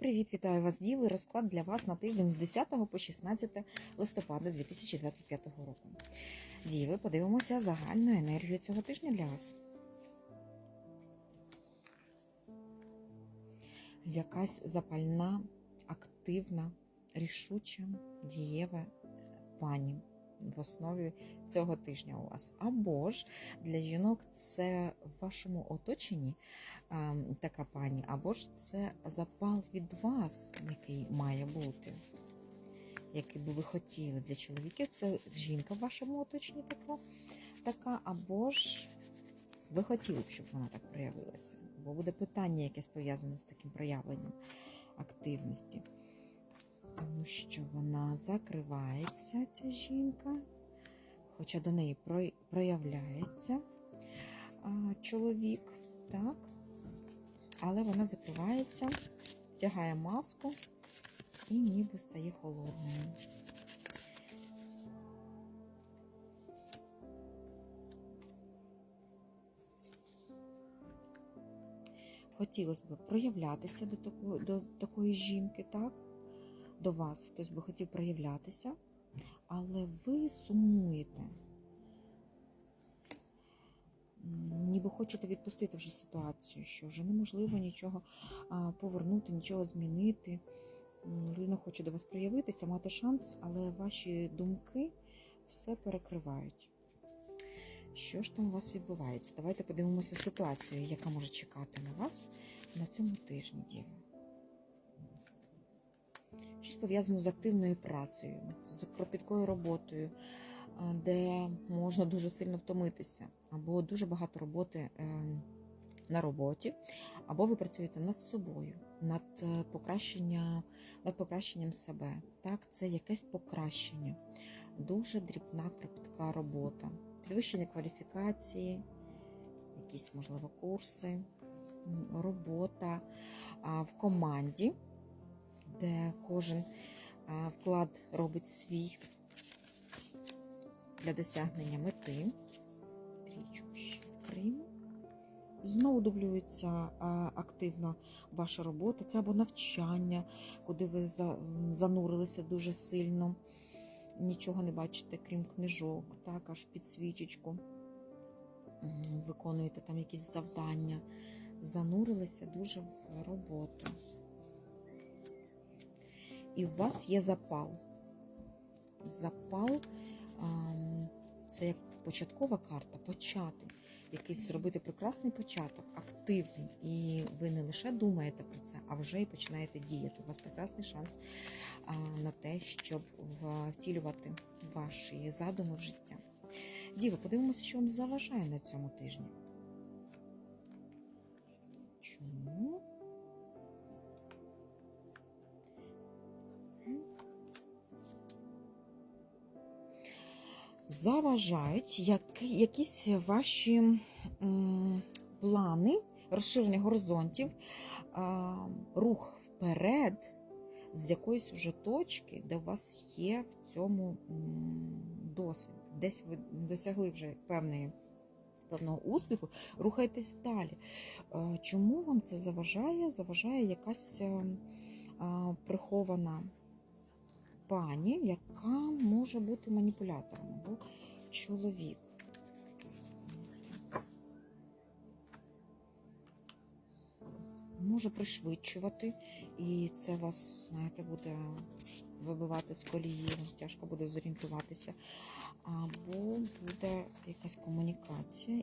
Привіт, вітаю вас, діви. Розклад для вас на тиждень з 10 по 16 листопада 2025 року. Діви, подивимося загальну енергію цього тижня для вас. Якась запальна, активна, рішуча, дієва пані в основі цього тижня у вас. Або ж для жінок це в вашому оточенні така пані, або ж це запал від вас, який має бути, який би ви хотіли. Для чоловіків це жінка в вашому оточенні така, така або ж ви хотіли б, щоб вона так проявилася. Бо буде питання, якесь пов'язане з таким проявленням активності. Тому що вона закривається, ця жінка, хоча до неї проявляється чоловік, так? Але вона закривається, втягає маску і ніби стає холодною. Хотілося б проявлятися до такої, до такої жінки, так? До вас хтось би хотів проявлятися, але ви сумуєте. Ніби хочете відпустити вже ситуацію, що вже неможливо нічого повернути, нічого змінити. Людина хоче до вас проявитися, мати шанс, але ваші думки все перекривають. Що ж там у вас відбувається? Давайте подивимося ситуацію, яка може чекати на вас на цьому тижні, Діви. Пов'язано з активною працею, з кропіткою роботою, де можна дуже сильно втомитися, або дуже багато роботи е, на роботі, або ви працюєте над собою, над е, покращення, над покращенням себе. Так, це якесь покращення, дуже дрібна кропітка робота, підвищення кваліфікації, якісь, можливо, курси, робота в команді де кожен вклад робить свій для досягнення мети. Трічку ще відкриємо. Знову дублюється а, активно ваша робота. Це або навчання, куди ви занурилися дуже сильно, нічого не бачите, крім книжок, так, аж під свічечку. Виконуєте там якісь завдання, занурилися дуже в роботу і у вас є запал. Запал це як початкова карта, почати. Якийсь зробити прекрасний початок, активний. І ви не лише думаєте про це, а вже і починаєте діяти. У вас прекрасний шанс на те, щоб втілювати ваші задуми в життя. Діва, подивимося, що вам заважає на цьому тижні. Заважають які, якісь ваші плани, розширення горизонтів, рух вперед з якоїсь уже точки, де у вас є в цьому досвід. Десь ви досягли вже певної. Певного успіху, рухайтесь далі. Е, Чому вам це заважає? Заважає якась е, прихована пані, яка може бути маніпулятором або чоловік. Може пришвидшувати, і це вас, знаєте, буде вибивати з колії, тяжко буде зорієнтуватися. Або буде якась комунікація,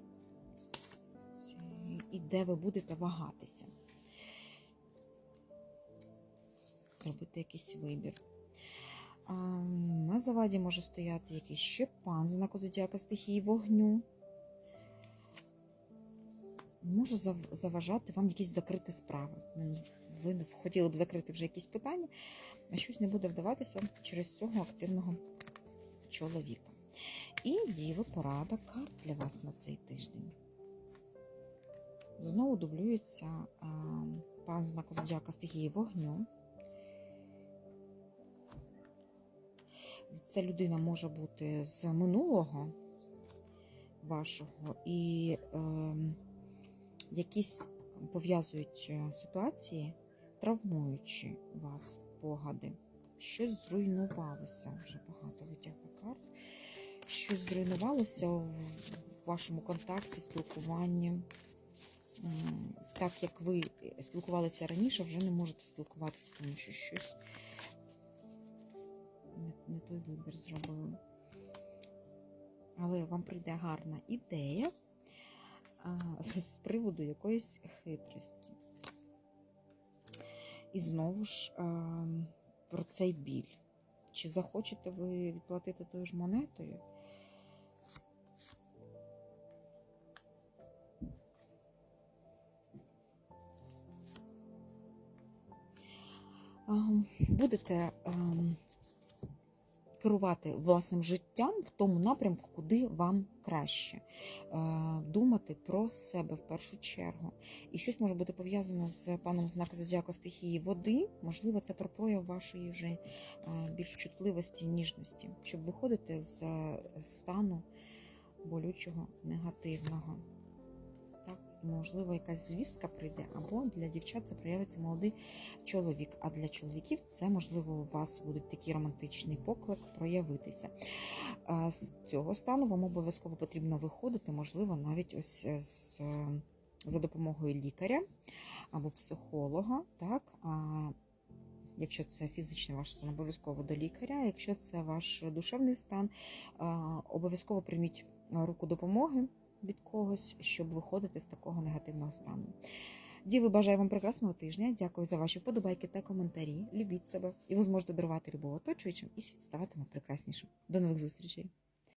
і де ви будете вагатися. Зробити якийсь вибір. На заваді може стояти якийсь ще пан знаку зодіака стихії вогню. Може заважати вам якісь закриті справи. Ви хотіли б закрити вже якісь питання, а щось не буде вдаватися через цього активного чоловіка. І діви порада карт для вас на цей тиждень. Знову дублюється пан знаку зодіака стихії вогню. Ця людина може бути з минулого вашого, і е, якісь пов'язують е, ситуації травмуючі вас спогади. Щось зруйнувалося, вже багато витягла карт. Щось зруйнувалося в вашому контакті, спілкуванні. Так як ви спілкувалися раніше, вже не можете спілкуватися, тому що щось не, не той вибір зробили. Але вам прийде гарна ідея а, з приводу якоїсь хитрості. І знову ж а, про цей біль. Чи захочете ви відплатити тою ж монетою? Будете керувати власним життям в тому напрямку, куди вам краще. Е, Думати про себе в першу чергу. І щось може бути пов'язане з паном знака зодіака стихії води. Можливо, це про прояв вашої вже е, більш чутливості і ніжності, щоб виходити з е, стану болючого негативного. Можливо, якась звістка прийде, або для дівчат це проявиться молодий чоловік. А для чоловіків це, можливо, у вас буде такий романтичний поклик проявитися. З цього стану вам обов'язково потрібно виходити, можливо, навіть ось е, з, е, за допомогою лікаря або психолога. Так? А Якщо це фізичний ваш стан, обов'язково до лікаря. Якщо це ваш душевний стан, обов'язково прийміть руку допомоги від когось, щоб виходити з такого негативного стану. Діви, бажаю вам прекрасного тижня. Дякую за ваші вподобайки та коментарі. Любіть себе, і ви зможете дарувати любов оточуючим, і світ ставатиме прекраснішим. До нових зустрічей!